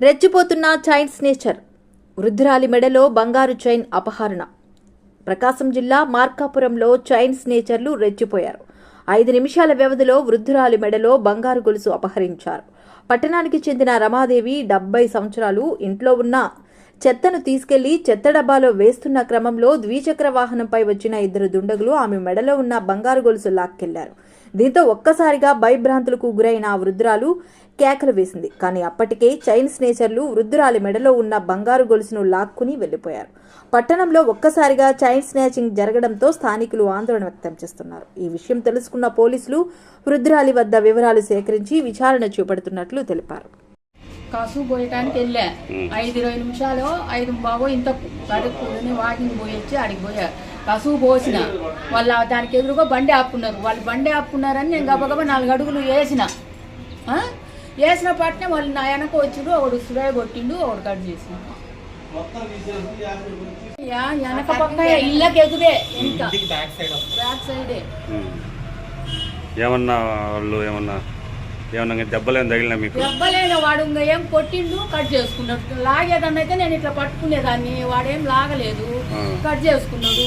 రెచ్చిపోతున్న chain స్నేచర్. వృద్ధురాలి మెడలో బంగారు chain అపహరణ. ప్రకాశం జిల్లా మార్కాపురంలో చైన్ స్నేచర్లు రెచ్చిపోయారు. ఐదు నిమిషాల వ్యవధిలో వృద్ధురాలి మెడలో బంగారు గొలుసు అపహరించారు. పట్టణానికి చెందిన రమాదేవి డెబ్బై సంవత్సరాలు ఇంట్లో ఉన్న చెత్తను తీసుకెళ్ళి చెత్త డబ్బాలో వేస్తున్న క్రమంలో ద్విచక్ర వాహనంపై వచ్చిన ఇద్దరు దుండగులు ఆమె మెడలో ఉన్న బంగారు గొలుసు లాక్కెళ్ళారు. దీంతో ఒక్కసారిగా భయభ్రాంతులకు గురైన ఆ వృద్ధురాలు కేకలు వేసింది. కానీ అప్పటికే చైన్ స్నేచర్లు వృద్ధురాలి మెడలో ఉన్న బంగారు గొలుసును లాక్కుని వెళ్ళిపోయారు పట్టణంలో ఒక్కసారిగా చైన్ స్నాచింగ్ జరగడంతో స్థానికులు ఆందోళన వ్యక్తం చేస్తున్నారు. ఈ విషయం తెలుసుకున్న పోలీసులు వృద్ధురాలి వద్ద వివరాలు సేకరించి విచారణ చేపడుతున్నట్లు తెలిపారు. కసు పోయటానికి వెళ్ళా. ఐదు ఇరవై నిమిషాలు ఐదు బాబో ఇంత కడుక్కుని వాకింగ్ పోయొచ్చి ఆడికి పోయా. కసువు పోసిన. వాళ్ళ దానికి ఎదురుగా బండి ఆపుకున్నారు. వాళ్ళు బండి ఆపుకున్నారని నేను గబగబా నాలుగు అడుగులు వేసిన. ఆ? వేసిన పట్టిన వాళ్ళు నా వెనక వచ్చిండు ఒకడు సుడే కొట్టిండు ఒకడు కట్ చేసిన యా, వెనక పక్క ఇళ్ళకి ఎదురే ఇంకా. బ్యాక్ సైడే. ఏమన్నా వాళ్ళు ఏమన్నా ఏమన్నా దెబ్బలు తగిలినా మీకు? దెబ్బలేన వాడు ఇంకా ఏం కొట్టిండు కట్ చేసుకున్నాడు. లాగేదాన్ని అయితే నేను ఇట్లా పట్టుకునేదాన్ని. వాడేం లాగలేదు. కట్ చేసుకున్నాడు.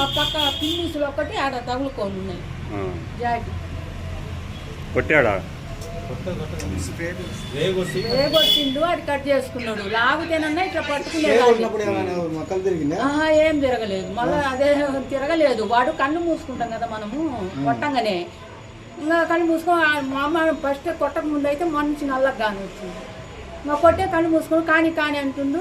ఆ. పక్క పిన్నిసులు ఒకటి ఆడ తగులుకొని ఉన్నాయి. జాకి కొట్టాడా? రేగొచ్చిండు అది కట్ చేసుకున్నాడు. లాగితేనన్నా ఇట్లా పట్టుకునేదాన్ని. ఏం తిరగలేదు. మళ్ళీ అదే తిరగలేదు. వాడు కన్ను మూసుకుంటాం కదా మనము కొట్టంగానే. ఇంకా కళ్ళు మూసుకొని మా అమ్మ ఫస్ట్ కొట్టక ముందు అయితే మొన్న నుంచి నల్లగా కానీ వచ్చింది. ఇంకా కొట్టే కళ్ళు మూసుకొని కానీ కానీ అంటుండు.